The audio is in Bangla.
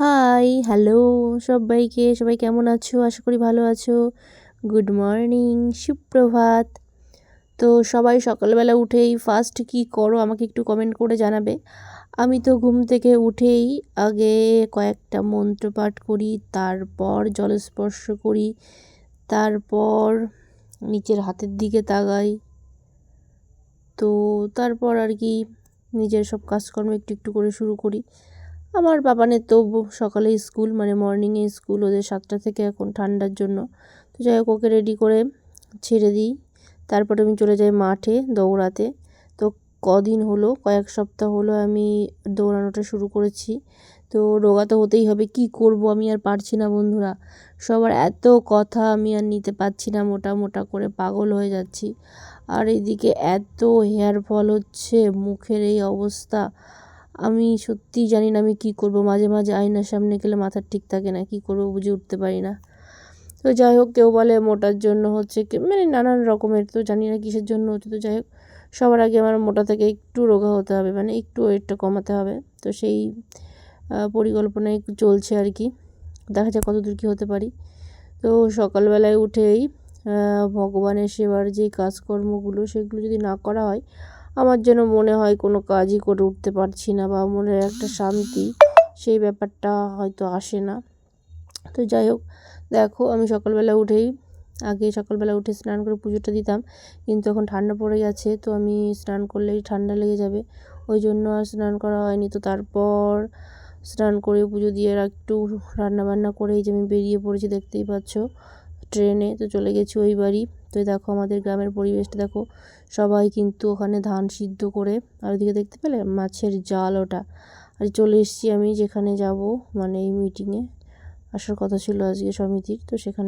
হাই হ্যালো সবাইকে, সবাই কেমন আছো? আশা করি ভালো আছো। গুড মর্নিং সুপ্রভাত। তো সবাই সকালবেলা উঠেই ফার্স্ট কি করো আমাকে একটু কমেন্ট করে জানাবে। আমি তো ঘুম থেকে উঠেই আগে কয়েকটা মন্ত্র পাঠ করি, তারপর জলস্পর্শ করি, তারপর নিচের হাতের দিকে তাকাই। তো তারপর আর কি নিজের সব কাজকর্ম একটু একটু করে শুরু করি। আমার বাবানের তো সকালে স্কুল মানে মর্নিংয়ে স্কুল, ওদের সাতটা থেকে এখন ঠান্ডার জন্য। তো যাই হোক, ওকে রেডি করে ছেড়ে দিই। তারপরে আমি চলে যাই মাঠে দৌড়াতে। তো কদিন হলো, কয়েক সপ্তাহ হলো আমি দৌড়ানোটা শুরু করেছি। তো রোগা তো হতেই হবে, কি করব আমি আর পারছি না বন্ধুরা। সবার এত কথা আমি আর নিতে পারছি না, মোটা মোটা করে পাগল হয়ে যাচ্ছি। আর এদিকে এত হেয়ার ফল হচ্ছে, মুখের এই অবস্থা। আমি সত্যিই জানি না আমি কী করব। মাঝে মাঝে আয়নার সামনে গেলে মাথা ঠিক থাকে না, কী করব বুঝে উঠতে পারি না। তো যাই হোক, কেউ বলে মোটার জন্য হচ্ছে মানে নানান রকমের তো জানি না কিসের জন্য হচ্ছে। তো যাই হোক, সবার আগে আমার মোটা থেকে একটু রোগা হতে হবে মানে একটু ওয়েটটা কমাতে হবে। তো সেই পরিকল্পনায় চলছে আর কি। দেখা যাক কতদূর কী হতে পারি। তো সকালবেলায় উঠেই ভগবানের সেবার যে কাজকর্মগুলো সেগুলো যদি না করা হয় আমার যেন মনে হয় কোনো কাজই করে উঠতে পারছি না বা মনের একটা শান্তি সেই ব্যাপারটা হয়তো আসে না। তো যাই হোক, দেখো আমি সকালবেলা উঠেই, আগে সকালবেলা উঠে স্নান করে পুজোটা দিতাম, কিন্তু এখন ঠান্ডা পড়ে গেছে, তো আমি স্নান করলেই ঠান্ডা লেগে যাবে। ওই জন্য আর স্নান করা হয়নি। তো তারপর স্নান করে পুজো দিয়ে আর একটু রান্নাবান্না করে এই যে আমি বেরিয়ে পড়েছি, দেখতেই পাচ্ছ। ট্রেনে তো চলে গেছি ওই বাড়ি। তো দেখো আমাদের গ্রামের পরিবেশটা, দেখো সবাই কিন্তু ওখানে ধান সিদ্ধ করে, আর ওদিকে দেখতে পেলে মাছের জাল ওটা। আর চলে এসেছি আমি যেখানে যাব মানে এই মিটিংয়ে আসার কথা ছিল আজকে সমিতির, তো সেখানে